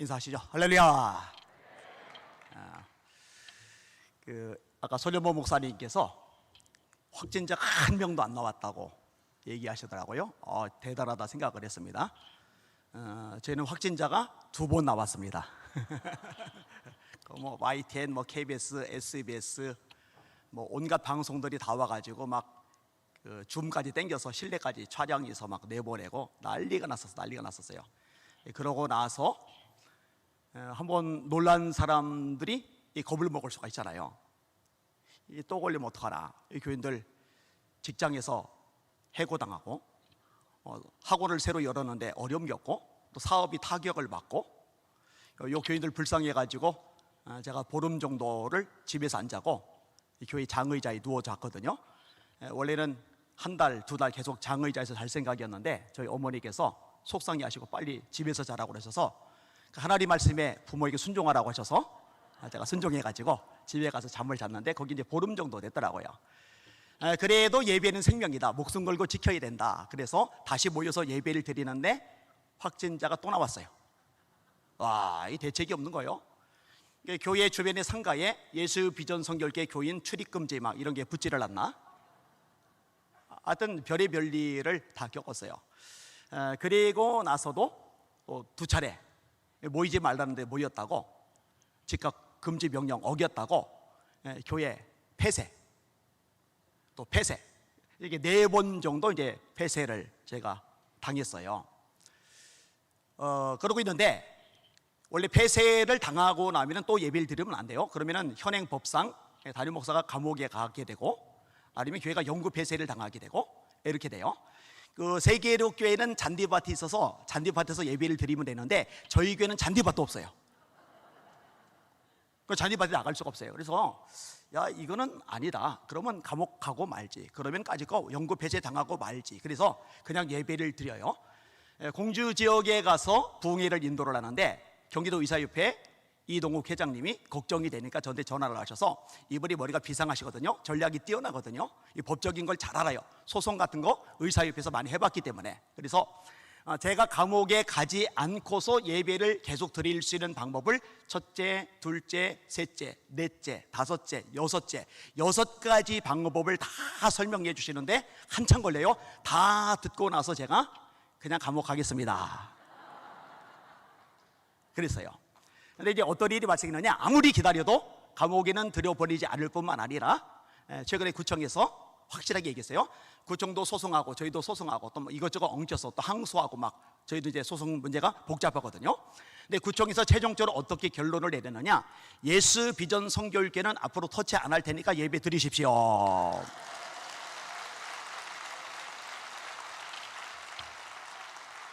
인사하시죠. 할렐루야. 아, 그 아까 소련모 목사님께서 확진자가 한 명도 안 나왔다고 얘기하시더라고요. 어, 대단하다 생각을 했습니다. 어, 저희는 확진자가 두 번 나왔습니다. 그뭐 YTN, 뭐 KBS, SBS, 뭐 온갖 방송들이 다 와가지고 막 그 줌까지 땡겨서 실내까지 촬영해서 막 내보내고 난리가 났었어, 난리가 났었어요. 예, 그러고 나서 어, 한번 놀란 사람들이 이 겁을 먹을 수가 있잖아요. 이또 걸리면 어떡하나? 이 교인들 직장에서 해고당하고 어, 학원을 새로 열었는데 어려움 겪고 또 사업이 타격을 받고 요, 요 교인들 불쌍해가지고 어, 제가 보름 정도를 집에서 안 자고 이 교회 장의자에 누워 잤거든요. 에, 원래는 한 달, 두 달 계속 장의자에서 잘 생각이었는데 저희 어머니께서 속상해 하시고 빨리 집에서 자라고 그러셔서 그 하나님 말씀에 부모에게 순종하라고 하셔서 아, 제가 순종해가지고 집에 가서 잠을 잤는데 거기 이제 보름 정도 됐더라고요. 에, 그래도 예배는 생명이다. 목숨 걸고 지켜야 된다. 그래서 다시 모여서 예배를 드리는데 확진자가 또 나왔어요. 와, 이 대책이 없는 거예요. 이게 교회 주변의 상가에 예수 비전 성결계 교인 출입 금지 막 이런 게 붙지를 않나? 하여튼 별의별 일을 다 겪었어요. 에, 그리고 나서도 또두 차례 모이지 말라는데 모였다고 즉각 금지 명령 어겼다고 에, 교회 폐쇄 또 폐쇄 이게 네 번 정도 이제 폐쇄를 제가 당했어요. 어, 그러고 있는데 원래 폐쇄를 당하고 나면은 또 예배를 드리면 안 돼요. 그러면은 현행 법상 담임 목사가 감옥에 가게 되고 아니면 교회가 영구 폐쇄를 당하게 되고 이렇게 돼요. 그 세계로 교회는 잔디밭이 있어서 잔디밭에서 예배를 드리면 되는데 저희 교회는 잔디밭도 없어요. 그 잔디밭에 나갈 수가 없어요. 그래서 야 이거는 아니다. 그러면 감옥 가고 말지. 그러면까지 거 영구 폐쇄 당하고 말지. 그래서 그냥 예배를 드려요. 에, 공주 지역에 가서 부흥회를 인도를 하는데 경기도 의사협회 이동욱 회장님이 걱정이 되니까 저한테 전화를 하셔서 이분이 머리가 비상하시거든요. 전략이 뛰어나거든요. 이 법적인 걸 잘 알아요. 소송 같은 거 의사협회에서 많이 해봤기 때문에. 그래서 어, 제가 감옥에 가지 않고서 예배를 계속 드릴 수 있는 방법을 첫째, 둘째, 셋째, 넷째, 다섯째, 여섯째, 여섯 가지 방법을 다 설명해 주시는데 한참 걸려요. 다 듣고 나서 제가 그냥 감옥 가겠습니다. 그랬어요. 근데 이제 어떤 일이 발생했느냐? 아무리 기다려도 감옥에는 들여버리지 않을 뿐만 아니라 에, 최근에 구청에서 확실하게 얘기했어요. 구청도 소송하고 저희도 소송하고 또 뭐 이것저것 엉켜서 또 항소하고 막 저희도 이제 소송 문제가 복잡하거든요. 근데 구청에서 최종적으로 어떻게 결론을 내렸느냐? 예수 비전 성교육계는 앞으로 터치 안 할 테니까 예배 드리십시오.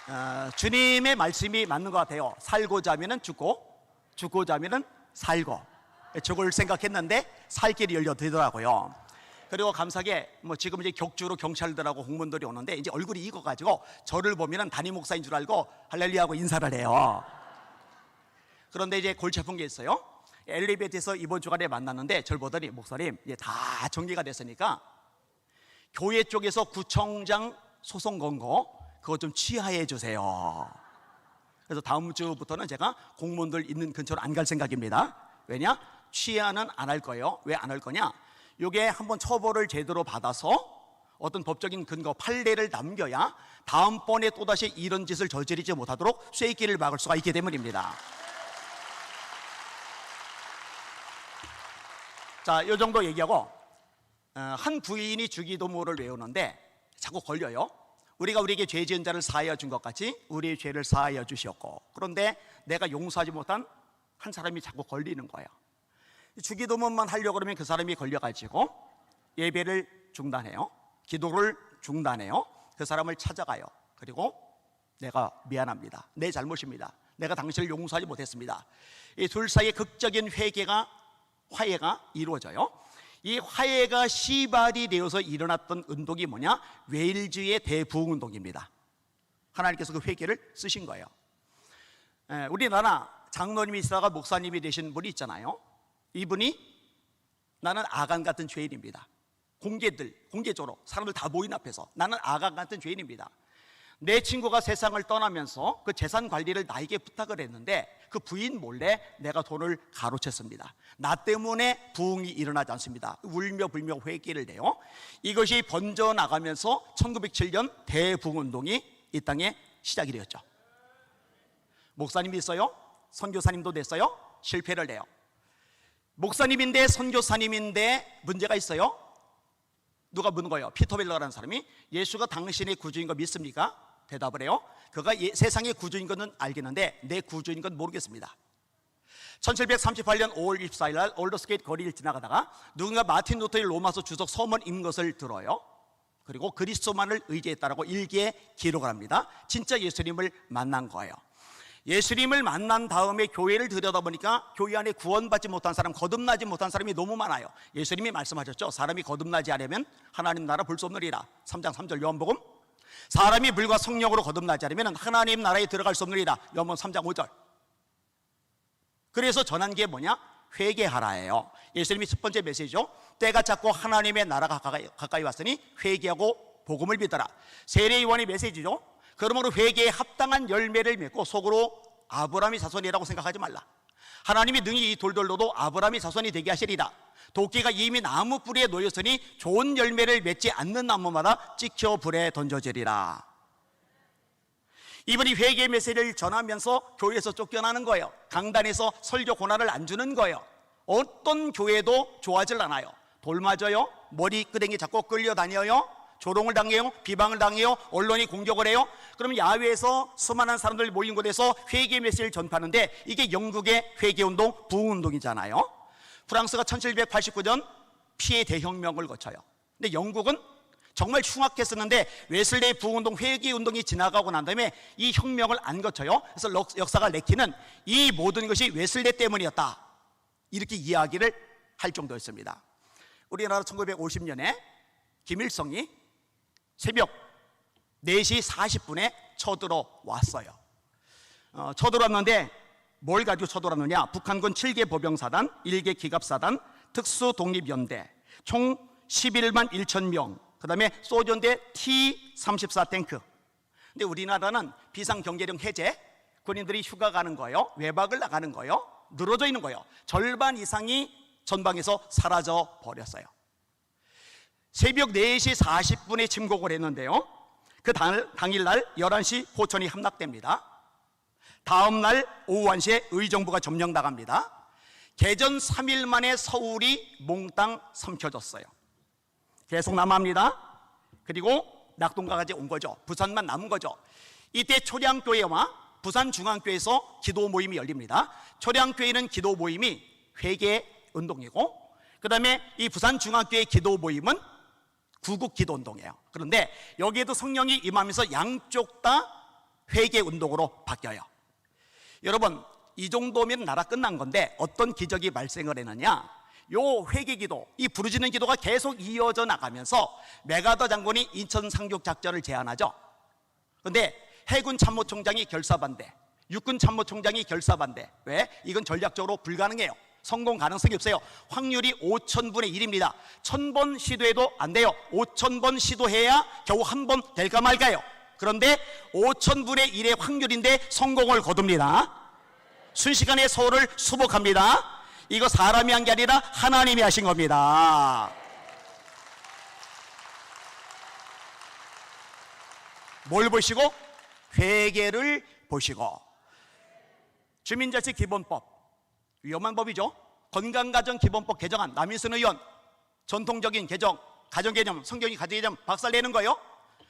어, 주님의 말씀이 맞는 것 같아요. 살고자 하면은 죽고, 죽고자 하면은 살고. 죽을 생각했는데 살 길이 열려들더라고요. 그리고 감사하게 뭐 지금 이제 격주로 경찰들하고 공무원들이 오는데 이제 얼굴이 익어가지고 저를 보면은 담임 목사인 줄 알고 할렐루야 하고 인사를 해요. 그런데 이제 골치 아픈 게 있어요. 엘리베이터에서 이번 주간에 만났는데 저를 보더니 목사님 이제 다 정리가 됐으니까 교회 쪽에서 구청장 소송 건거 그거 좀 취하해 주세요. 그래서 다음 주부터는 제가 공무원들 있는 근처로 안 갈 생각입니다. 왜냐? 취하는 안 할 거예요. 왜 안 할 거냐? 이게 한번 처벌을 제대로 받아서 어떤 법적인 근거 판례를 남겨야 다음번에 또다시 이런 짓을 저지르지 못하도록 쐐기를 막을 수가 있기 때문입니다. 자, 이 정도 얘기하고 어, 한 부인이 주기도모를 외우는데 자꾸 걸려요. 우리가 우리에게 죄 지은 자를 사하여 준 것 같이 우리의 죄를 사하여 주셨고 그런데 내가 용서하지 못한 한 사람이 자꾸 걸리는 거예요. 주기도문만 하려고 그러면 그 사람이 걸려가지고 예배를 중단해요. 기도를 중단해요. 그 사람을 찾아가요. 그리고 내가 미안합니다. 내 잘못입니다. 내가 당신을 용서하지 못했습니다. 이 둘 사이의 극적인 회개가 화해가 이루어져요. 이 화해가 시발이 되어서 일어났던 운동이 뭐냐? 웨일즈의 대부흥 운동입니다. 하나님께서 그 회개를 쓰신 거예요. 에, 우리나라 장로님이 있다가 목사님이 되신 분이 있잖아요. 이분이 나는 아간 같은 죄인입니다. 공개들, 공개적으로 사람들 다 모인 앞에서 나는 아간 같은 죄인입니다. 내 친구가 세상을 떠나면서 그 재산 관리를 나에게 부탁을 했는데 그 부인 몰래 내가 돈을 가로챘습니다. 나 때문에 부흥이 일어나지 않습니다. 울며 불며 회개를 내요. 이것이 번져 나가면서 1907년 대부흥 운동이 이 땅에 시작이 되었죠. 목사님이 있어요. 선교사님도 됐어요. 실패를 해요. 목사님인데 선교사님인데 문제가 있어요. 누가 묻는 거예요? 피터 벨러라는 사람이 예수가 당신의 구주인 거 믿습니까? 대답을 해요. 그가 예- 세상의 구주인 것은 알겠는데 내 구주인 건 모르겠습니다. 1738년 5월 24일 날 올더스게이트 거리를 지나가다가 누군가 마틴 루터의 로마서 주석 서문 읽은 것을 들어요. 그리고 그리스도만을 의지했다라고 일기에 기록을 합니다. 진짜 예수님을 만난 거예요. 예수님을 만난 다음에 교회를 들여다보니까 교회 안에 구원받지 못한 사람, 거듭나지 못한 사람이 너무 많아요. 예수님이 말씀하셨죠. 사람이 거듭나지 않으면 하나님 나라 볼 수 없느니라. 3장 3절 요한복음. 사람이 물과 성령으로 거듭나지 않으면 하나님 나라에 들어갈 수 없느니라. 요한복음 3장 5절. 그래서 게 뭐냐? 회개하라예요. 예수님이 첫 번째 메시지죠. 때가 잡고 하나님의 나라가 가까이, 가까이 왔으니 회개하고 복음을 믿어라. 세례 요한의 메시지죠. 그러므로 회개에 합당한 열매를 맺고 속으로 아브라함이 자손이라고 생각하지 말라. 하나님이 능히 이 돌돌로도 아브라함이 자손이 되게 하시리라. 도끼가 이미 나무 뿌리에 놓였으니 좋은 열매를 맺지 않는 나무마다 찍혀 불에 던져지리라. 이분이 회개 메시지를 전하면서 교회에서 쫓겨나는 거예요. 강단에서 설교 고난을 안 주는 거예요. 어떤 교회도 좋아질 않아요. 돌 맞아요. 머리 끄댕이 잡고 끌려다녀요. 조롱을 당해요. 비방을 당해요. 언론이 공격을 해요. 그러면 야외에서 수많은 사람들 모인 곳에서 회개 메시지를 전파하는데 이게 영국의 회개 운동, 부흥 운동이잖아요. 프랑스가 1789년 피해 대혁명을 거쳐요. 근데 영국은 정말 흉악했었는데 웨슬레이 부흥운동 회개 운동이 지나가고 난 다음에 이 혁명을 안 거쳐요. 그래서 럭- 역사가 내키는 이 모든 것이 웨슬레 때문이었다. 이렇게 이야기를 할 정도였습니다. 우리나라 1950년에 김일성이 새벽 4시 40분에 쳐들어 왔어요. 어, 쳐들어왔는데 뭘 가지고 쳐들어왔느냐? 북한군 7개 보병사단, 1개 기갑사단, 특수독립연대, 총 11만 1천 명, 그 다음에 소련대 T-34 탱크. 근데 우리나라는 비상경제령 해제, 군인들이 휴가 가는 거예요. 외박을 나가는 거예요. 늘어져 있는 거예요. 절반 이상이 전방에서 사라져 버렸어요. 새벽 4시 40분에 침공을 했는데요. 그 당, 당일날 11시 포천이 함락됩니다. 다음 날 오후 1시에 의정부가 점령당합니다. 개전 3일 만에 서울이 몽땅 삼켜졌어요. 계속 남아합니다. 그리고 낙동강까지 온 거죠. 부산만 남은 거죠. 이때 초량교회와 부산중앙교회에서 기도 모임이 열립니다. 초량교회는 기도 모임이 회개 운동이고, 그 다음에 이 부산중앙교회 기도 모임은 구국 기도 운동이에요. 그런데 여기에도 성령이 임하면서 양쪽 다 회개 운동으로 바뀌어요. 여러분, 이 정도면 나라 끝난 건데 어떤 기적이 발생을 했느냐? 요 회개 기도, 이 부르짖는 기도가 계속 이어져 나가면서 메가더 장군이 인천 상륙 작전을 제안하죠. 근데 해군 참모총장이 결사 반대, 육군 참모총장이 결사 반대. 왜? 이건 전략적으로 불가능해요. 성공 가능성이 없어요. 확률이 5천분의 1입니다. 1000번 시도해도 안 돼요. 5000번 시도해야 겨우 한 번 될까 말까요. 그런데 5천분의 1의 확률인데 성공을 거둡니다. 순식간에 서울을 수복합니다. 이거 사람이 한 게 아니라 하나님이 하신 겁니다. 뭘 보시고? 회개를 보시고. 주민자치 기본법. 위험한 법이죠. 건강가정 기본법 개정안 남인순 의원 전통적인 개정 가정 개념 성경이 가정 개념 박살내는 거요.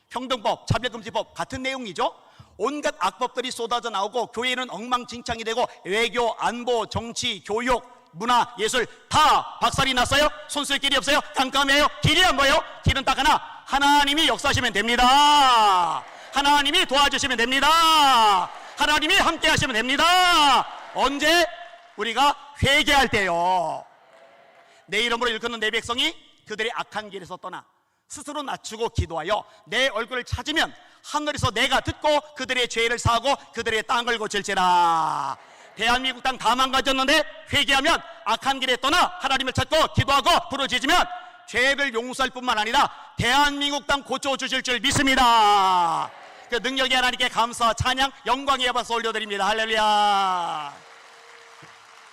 평등법 차별금지법 같은 내용이죠. 온갖 악법들이 쏟아져 나오고 교회는 엉망진창이 되고 외교 안보 정치 교육 문화 예술 다 박살이 났어요. 손쓸 길이 없어요. 깜깜해요. 길이 안 보여. 길은 딱 하나 하나님이 역사하시면 됩니다. 하나님이 도와주시면 됩니다. 하나님이 함께 하시면 됩니다. 언제 우리가 회개할 때요. 내 이름으로 일컫는 내 백성이 그들의 악한 길에서 떠나 스스로 낮추고 기도하여 내 얼굴을 찾으면 하늘에서 내가 듣고 그들의 죄를 사하고 그들의 땅을 고칠지라. 대한민국 땅 다 망가졌는데 회개하면 악한 길에 떠나 하나님을 찾고 기도하고 부르짖으면 죄를 용서할 뿐만 아니라 대한민국 땅 고쳐주실 줄 믿습니다. 그 능력이 하나님께 감사, 찬양, 영광의 박수 올려드립니다. 할렐루야.